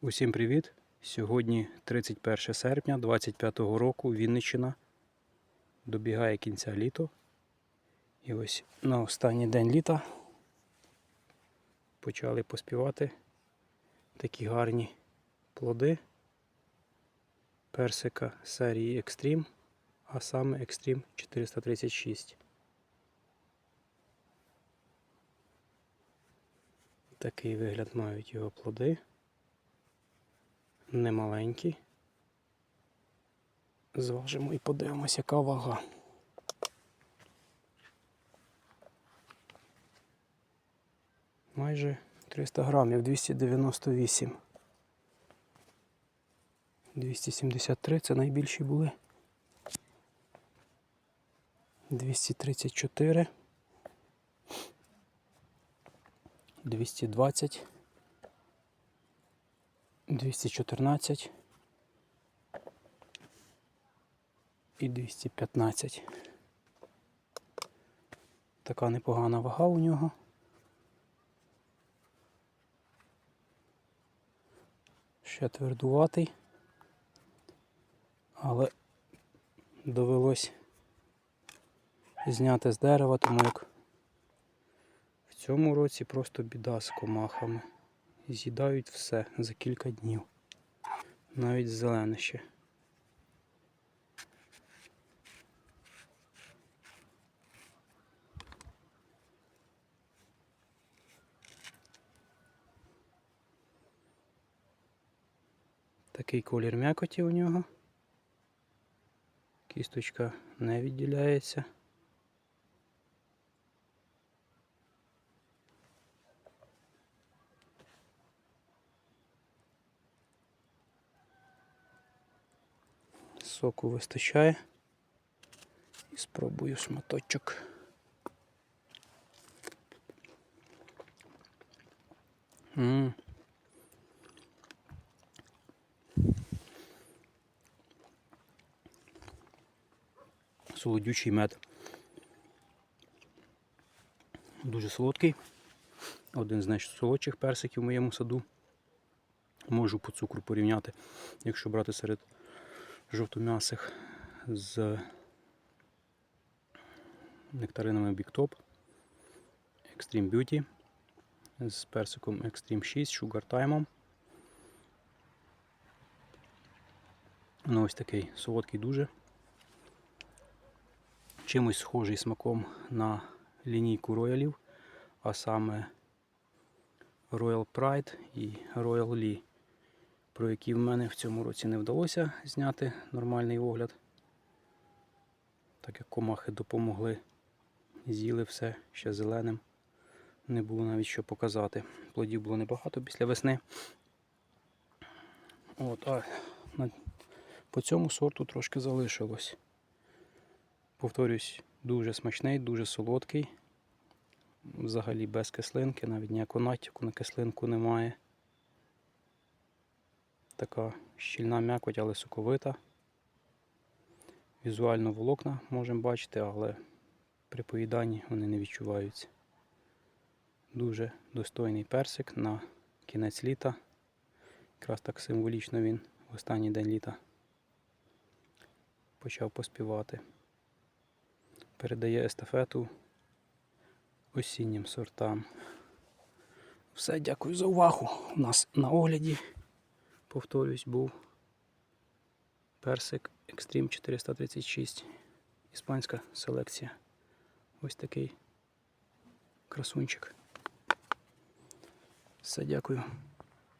Усім привіт! Сьогодні 31 серпня 25 року Вінниччина. Добігає кінця літо. І ось на останній день літа почали поспівати такі гарні плоди персика серії Extreme, а саме Extreme 436. Такий вигляд мають його плоди немаленькі. Зважимо і подивимося, яка вага. Майже 300 грамів, 298. 273 це найбільші були. 234. 220. 214 і 215. Така непогана вага у нього. Ще твердуватий, але довелось зняти з дерева, тому як в цьому році просто біда з комахами з'їдають все за кілька днів. Навіть зелене ще. Такий колір м'якоті у нього. Кісточка не відділяється. Соку вистачає. І спробую шматочок. М. Солодючий мед. Дуже солодкий. Один з найсолодших персиків в моєму саду. Можу по цукру порівняти, якщо брати серед жовтом'ясих з нектаринами Big Top, Extreme Beauty, з персиком Extreme 6, Sugar Time. Ну, ось такий солодкий дуже. Чимось схожий смаком на лінійку роялів, а саме Royal Pride і Royal Lee про які в мене в цьому році не вдалося зняти нормальний огляд. Так як комахи допомогли, з'їли все ще зеленим. Не було навіть що показати. Плодів було небагато після весни. От, а по цьому сорту трошки залишилось. Повторюсь, дуже смачний, дуже солодкий. Взагалі без кислинки, навіть ніякого натяку на кислинку немає. Така щільна м'якоть, але соковита. Візуально волокна можемо бачити, але при поїданні вони не відчуваються. Дуже достойний персик на кінець літа. Якраз так символічно він в останній день літа почав поспівати. Передає естафету осіннім сортам. Все, дякую за увагу. У нас на огляді повторюсь, був персик Extreme 436. Іспанська селекція. Ось такий красунчик. Все, дякую.